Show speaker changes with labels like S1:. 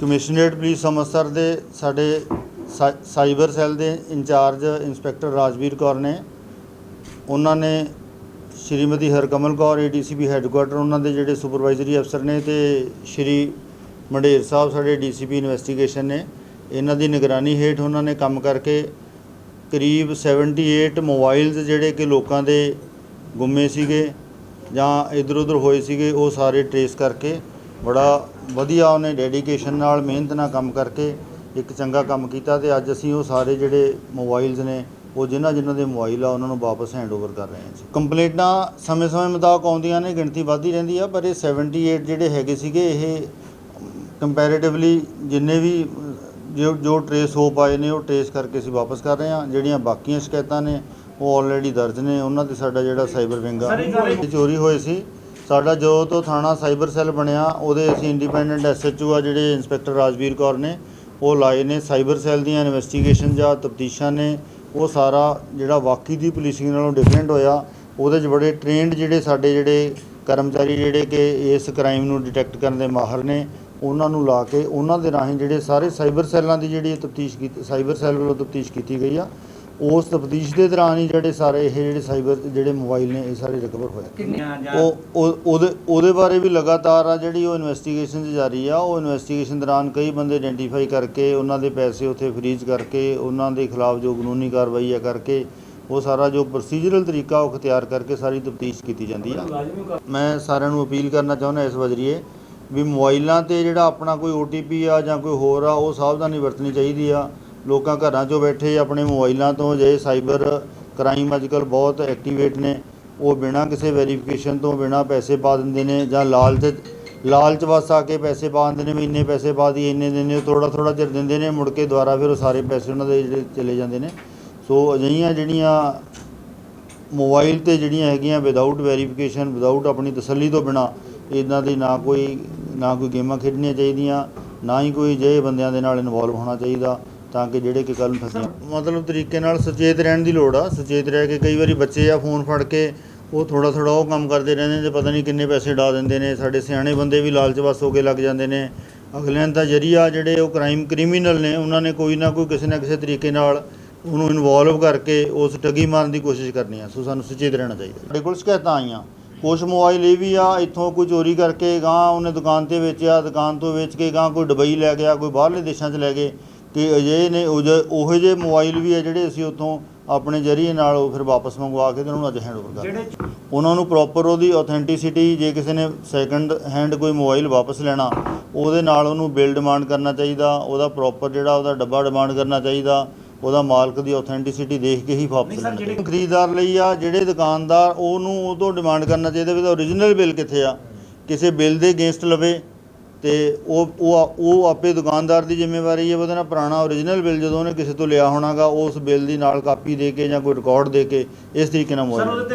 S1: Commissionerate police Amritsar ਦੇ ਸਾਡੇ ਸਾ- ਸਾਈਬਰ ਸੈੱਲ ਦੇ ਇੰਚਾਰਜ ਇੰਸਪੈਕਟਰ ਰਾਜਵੀਰ ਕੌਰ ਨੇ, ਉਹਨਾਂ ਨੇ ਸ਼੍ਰੀਮਤੀ ਹਰਕਮਲ ਕੌਰ ਏਡੀਸੀਪੀ ਹੈੱਡਕੁਆਟਰ ਉਹਨਾਂ ਦੇ ਜਿਹੜੇ ਸੁਪਰਵਾਈਜ਼ਰੀ ਅਫਸਰ ਨੇ ਤੇ ਸ਼੍ਰੀ ਮੰਡੇਰ ਸਾਹਿਬ ਸਾਡੇ ਡੀਸੀਪੀ ਇਨਵੈਸਟੀਗੇਸ਼ਨ ਨੇ, ਇਹਨਾਂ ਦੀ ਨਿਗਰਾਨੀ ਹੇਠ ਉਹਨਾਂ ਨੇ ਕੰਮ ਕਰਕੇ ਕਰੀਬ 78 ਮੋਬਾਈਲਸ ਜਿਹੜੇ ਕਿ ਲੋਕਾਂ ਦੇ ਗੁੰਮੇ ਸੀਗੇ ਜਾਂ ਇਧਰ ਉਧਰ ਹੋਏ ਸੀਗੇ, ਉਹ ਸਾਰੇ ਟਰੇਸ ਕਰਕੇ ਬੜਾ ਵਧੀਆ ਉਹਨੇ ਡੈਡੀਕੇਸ਼ਨ ਨਾਲ ਮਿਹਨਤ ਨਾਲ ਕੰਮ ਕਰਕੇ ਇੱਕ ਚੰਗਾ ਕੰਮ ਕੀਤਾ ਤੇ ਅੱਜ ਅਸੀਂ ਉਹ ਸਾਰੇ ਜਿਹੜੇ ਮੋਬਾਈਲਸ ਨੇ ਉਹ ਜਿਨ੍ਹਾਂ ਜਿਨ੍ਹਾਂ ਦੇ ਮੋਬਾਈਲ ਆ ਉਹਨਾਂ ਨੂੰ ਵਾਪਸ ਹੈਂਡਓਵਰ ਕਰ ਰਹੇ ਹਾਂ ਜੀ। ਕੰਪਲੇਂਟਾਂ ਸਮੇਂ-ਸਮੇਂ ਮੁਤਾਬਕ ਆਉਂਦੀਆਂ ਨੇ ਗਿਣਤੀ ਵੱਧਦੀ ਰਹਿੰਦੀ ਆ ਪਰ ਇਹ 78 ਜਿਹੜੇ ਹੈਗੇ ਸੀਗੇ ਇਹ ਕੰਪੈਰੀਟਿਵਲੀ ਜਿੰਨੇ ਵੀ ਜੋ ਜੋ ਟਰੇਸ ਹੋ ਪਾਏ ਨੇ ਉਹ ਟਰੇਸ ਕਰਕੇ ਅਸੀਂ ਵਾਪਸ ਕਰ ਰਹੇ ਹਾਂ। ਜਿਹੜੀਆਂ ਬਾਕੀਆਂ ਸ਼ਿਕਾਇਤਾਂ ਨੇ ਉਹ ਆਲਰੇਡੀ ਦਰਜ ਨੇ। ਉਹਨਾਂ ਤੇ ਸਾਡਾ ਜਿਹੜਾ ਸਾਈਬਰ ਵਿੰਗ ਆ ਚੋਰੀ ਹੋਏ ਸੀ। ਸਾਡਾ ਜੋ ਤੋਂ ਥਾਣਾ ਸਾਈਬਰ ਸੈੱਲ ਬਣਿਆ, ਉਹਦੇ ਅਸੀਂ ਇੰਡੀਪੈਂਡੈਂਟ ਐਸਐਚਓ ਆ, ਜਿਹੜੇ ਇੰਸਪੈਕਟਰ ਰਾਜਵੀਰ ਕੌਰ ਨੇ, ਉਹ ਲਾਏ ਨੇ ਸਾਈਬਰ ਸੈੱਲ ਦੀਆਂ ਇਨਵੈਸਟੀਗੇਸ਼ਨ ਜਾਂ ਤਫਤੀਸ਼ਾਂ ਨੇ। ਉਹ ਸਾਰਾ ਜਿਹੜਾ ਵਾਕਈ ਦੀ ਪੁਲਿਸਿੰਗ ਨਾਲੋਂ ਡਿਫਰੈਂਟ ਹੋਇਆ। ਉਹਦੇ 'ਚ ਬੜੇ ਟ੍ਰੇਨਡ ਜਿਹੜੇ ਸਾਡੇ ਜਿਹੜੇ ਕਰਮਚਾਰੀ ਜਿਹੜੇ ਕਿ ਇਸ ਕ੍ਰਾਈਮ ਨੂੰ ਡਿਟੈਕਟ ਕਰਨ ਦੇ ਮਾਹਰ ਨੇ, ਉਹਨਾਂ ਨੂੰ ਲਾ ਕੇ, ਉਹਨਾਂ ਦੇ ਰਾਹੀਂ ਜਿਹੜੇ ਸਾਰੇ ਸਾਈਬਰ ਸੈੱਲਾਂ ਦੀ ਜਿਹੜੀ ਤਫਤੀਸ਼ ਕੀਤੀ, ਸਾਈਬਰ ਸੈੱਲ ਵੱਲੋਂ ਤਫਤੀਸ਼ ਕੀਤੀ ਗਈ ਆ। ਉਸ ਤਫਤੀਸ਼ ਦੇ ਦੌਰਾਨ ਹੀ ਜਿਹੜੇ ਸਾਰੇ ਇਹ ਜਿਹੜੇ ਸਾਈਬਰ ਜਿਹੜੇ ਮੋਬਾਈਲ ਨੇ ਇਹ ਸਾਰੇ ਰਿਕਵਰ ਹੋਏ ਉਹ- ਉਹਦੇ ਉਹਦੇ ਬਾਰੇ ਵੀ ਲਗਾਤਾਰ ਆ ਜਿਹੜੀ ਉਹ ਇਨਵੈਸਟੀਗੇਸ਼ਨ ਜਾਰੀ ਆ। ਉਹ ਇਨਵੈਸਟੀਗੇਸ਼ਨ ਦੌਰਾਨ ਕਈ ਬੰਦੇ ਆਇਡੈਂਟੀਫਾਈ ਕਰਕੇ ਉਹਨਾਂ ਦੇ ਪੈਸੇ ਉੱਥੇ ਫਰੀਜ਼ ਕਰਕੇ ਉਹਨਾਂ ਦੇ ਖਿਲਾਫ ਜੋ ਕਾਨੂੰਨੀ ਕਾਰਵਾਈ ਆ ਕਰਕੇ ਉਹ ਸਾਰਾ ਜੋ ਪ੍ਰੋਸੀਜਰਲ ਤਰੀਕਾ ਉਹ ਅਖਤਿਆਰ ਕਰਕੇ ਸਾਰੀ ਤਫਤੀਸ਼ ਕੀਤੀ ਜਾਂਦੀ ਆ। ਮੈਂ ਸਾਰਿਆਂ ਨੂੰ ਅਪੀਲ ਕਰਨਾ ਚਾਹੁੰਦਾ ਇਸ ਵਜਰੀਏ ਵੀ ਮੋਬਾਈਲਾਂ ਤੇ ਜਿਹੜਾ ਆਪਣਾ ਕੋਈ OTP ਆ ਜਾਂ ਕੋਈ ਹੋਰ ਆ ਉਹ ਸਾਵਧਾਨੀ ਵਰਤਣੀ ਚਾਹੀਦੀ ਆ। ਲੋਕਾਂ ਘਰਾਂ 'ਚੋਂ ਬੈਠੇ ਆਪਣੇ ਮੋਬਾਈਲਾਂ ਤੋਂ ਜੇ ਸਾਈਬਰ ਕ੍ਰਾਈਮ ਅੱਜਕੱਲ ਬਹੁਤ ਐਕਟੀਵੇਟ ਨੇ, ਉਹ ਬਿਨਾਂ ਕਿਸੇ ਵੈਰੀਫਿਕੇਸ਼ਨ ਤੋਂ ਬਿਨਾਂ ਪੈਸੇ ਪਾ ਦਿੰਦੇ ਨੇ ਜਾਂ ਲਾਲਚ ਲਾਲਚ ਵਸ ਆ ਕੇ ਪੈਸੇ ਪਾ ਦਿੰਦੇ ਨੇ ਵੀ ਇੰਨੇ ਪੈਸੇ ਪਾ ਦੀ ਇੰਨੇ ਦਿੰਦੇ ਦਿਨੇ ਥੋੜਾ ਥੋੜਾ ਚਿਰ ਦਿੰਦੇ ਨੇ, ਮੁੜ ਕੇ ਦੁਬਾਰਾ ਫਿਰ ਉਹ ਸਾਰੇ ਪੈਸੇ ਉਹਨਾਂ ਦੇ ਜਿਹੜੇ ਚਲੇ ਜਾਂਦੇ ਨੇ। ਸੋ ਅਜਿਹੀਆਂ ਜਿਹੜੀਆਂ ਮੋਬਾਈਲ ਤੇ ਜਿਹੜੀਆਂ ਹੈਗੀਆਂ ਵਿਦਆਊਟ ਵੈਰੀਫਿਕੇਸ਼ਨ ਵਿਦਆਊਟ ਆਪਣੀ ਤਸੱਲੀ ਤੋਂ ਬਿਨਾ, ਇਹਨਾਂ ਦੀ ਨਾ ਕੋਈ ਨਾ ਕੋਈ ਗੇਮਾਂ ਖੇਡਣੀਆਂ ਚਾਹੀਦੀਆਂ, ਨਾ ਹੀ ਕੋਈ ਜਿਹੇ ਬੰਦਿਆਂ ਦੇ ਨਾਲ ਇਨਵੋਲਵ ਹੋਣਾ ਚਾਹੀਦਾ। ਤਾਂ ਕਿ ਜਿਹੜੇ ਕਿ ਕੱਲ ਫਸੇ ਮਤਲਬ ਤਰੀਕੇ ਨਾਲ ਸੁਚੇਤ ਰਹਿਣ ਦੀ ਲੋੜ ਆ। ਸੁਚੇਤ ਰਹਿ ਕੇ ਕਈ ਵਾਰੀ ਬੱਚੇ ਆ ਫੋਨ ਫੜ ਕੇ, ਉਹ ਥੋੜਾ ਥੋੜਾ ਉਹ ਕੰਮ ਕਰਦੇ ਰਹਿੰਦੇ ਨੇ ਤੇ ਪਤਾ ਨਹੀਂ ਕਿੰਨੇ ਪੈਸੇ ਡਾ ਦਿੰਦੇ ਨੇ। ਸਾਡੇ ਸਿਆਣੇ ਬੰਦੇ ਵੀ ਲਾਲਚ ਵਸ ਹੋ ਕੇ ਲੱਗ ਜਾਂਦੇ ਨੇ। ਅਗਲਿਆਂ ਦਾ ਜਰੀਆ ਜਿਹੜੇ ਉਹ ਕ੍ਰਾਈਮ ਕ੍ਰਿਮੀਨਲ ਨੇ, ਉਹਨਾਂ ਨੇ ਕੋਈ ਨਾ ਕੋਈ ਕਿਸੇ ਨਾ ਕਿਸੇ ਤਰੀਕੇ ਨਾਲ ਉਹਨੂੰ ਇਨਵੋਲਵ ਕਰਕੇ ਉਸ ਟੱਗੀ ਮਾਰਨ ਦੀ ਕੋਸ਼ਿਸ਼ ਕਰਨੀ ਆ। ਸੋ ਸਾਨੂੰ ਸੁਚੇਤ ਰਹਿਣਾ ਚਾਹੀਦਾ। ਸਾਡੇ ਕੋਲ ਸ਼ਿਕਾਇਤਾਂ ਆਈਆਂ। ਕੁਛ ਮੋਬਾਈਲ ਇਹ ਵੀ ਆ, ਇੱਥੋਂ ਕੋਈ ਚੋਰੀ ਕਰਕੇ ਗਾਂ ਉਹਨੇ ਦੁਕਾਨ ਤੇ ਵੇਚਿਆ, ਦੁਕਾਨ ਤੋਂ ਵੇਚ ਕੇ ਗਾਂ ਕੋਈ ਦੁਬਈ ਲੈ ਗਿਆ, ਕੋਈ ਬਾਹਰਲੇ ਦੇਸ਼ਾਂ 'ਚ ਲੈ ਗਏ। ਕਿ ਅਜੇ ਨੇ ਉਹ ਜਿਹੇ- ਮੋਬਾਈਲ ਵੀ ਆ ਜਿਹੜੇ ਅਸੀਂ ਉੱਥੋਂ ਆਪਣੇ ਜਰੀਏ ਨਾਲ ਉਹ ਫਿਰ ਵਾਪਸ ਮੰਗਵਾ ਕੇ ਤੇ ਉਹਨਾਂ ਨੂੰ ਅੱਜ ਹੈਂਡਓਵਰ ਕਰ
S2: ਜਿਹੜੇ
S1: ਉਹਨਾਂ ਨੂੰ ਪ੍ਰੋਪਰ ਉਹਦੀ ਆਥੈਂਟਿਸਿਟੀ ਜੇ ਕਿਸੇ ਨੇ ਸੈਕੰਡ ਹੈਂਡ ਕੋਈ ਮੋਬਾਈਲ ਵਾਪਸ ਲੈਣਾ ਉਹਦੇ ਨਾਲ ਉਹਨੂੰ ਬਿੱਲ ਡਿਮਾਂਡ ਕਰਨਾ ਚਾਹੀਦਾ ਉਹਦਾ ਪ੍ਰੋਪਰ ਜਿਹੜਾ ਉਹਦਾ ਡੱਬਾ ਡਿਮਾਂਡ ਕਰਨਾ ਚਾਹੀਦਾ ਉਹਦਾ ਮਾਲਕ ਦੀ ਆਥੈਂਟਿਸਿਟੀ ਦੇਖ ਕੇ ਹੀ ਵਾਪਸ ਲੈਣਾ
S2: ਜਿਹੜੇ-
S1: ਚਾਹੀਦਾ। ਖਰੀਦਦਾਰ ਲਈ ਆ ਜਿਹੜੇ ਦੁਕਾਨਦਾਰ ਉਹਨੂੰ ਉਹ ਤੋਂ ਡਿਮਾਂਡ ਕਰਨਾ ਚਾਹੀਦਾ ਵੀ ਉਹਦਾ ਓਰੀਜਨਲ ਬਿੱਲ ਕਿੱਥੇ ਆ। ਕਿਸੇ ਬਿੱਲ ਦੇ ਅਗੇਂਸਟ ਲਵੇ ਤੇ ਉਹ ਉਹ ਉਹ ਆਪੇ ਦੁਕਾਨਦਾਰ ਦੀ ਜ਼ਿੰਮੇਵਾਰੀ ਹੈ, ਉਹਦਾ ਨਾ ਪੁਰਾਣਾ ਓਰੀਜਨਲ ਬਿੱਲ ਜਦੋਂ ਉਹਨੇ ਕਿਸੇ ਤੋਂ ਲਿਆ ਹੋਣਾਗਾ, ਉਸ ਬਿੱਲ ਦੀ ਨਾਲ ਕਾਪੀ ਦੇ ਕੇ ਜਾਂ ਕੋਈ ਰਿਕਾਰਡ ਦੇ ਕੇ ਇਸ ਤਰੀਕੇ ਨਾਲ
S2: ਸਰ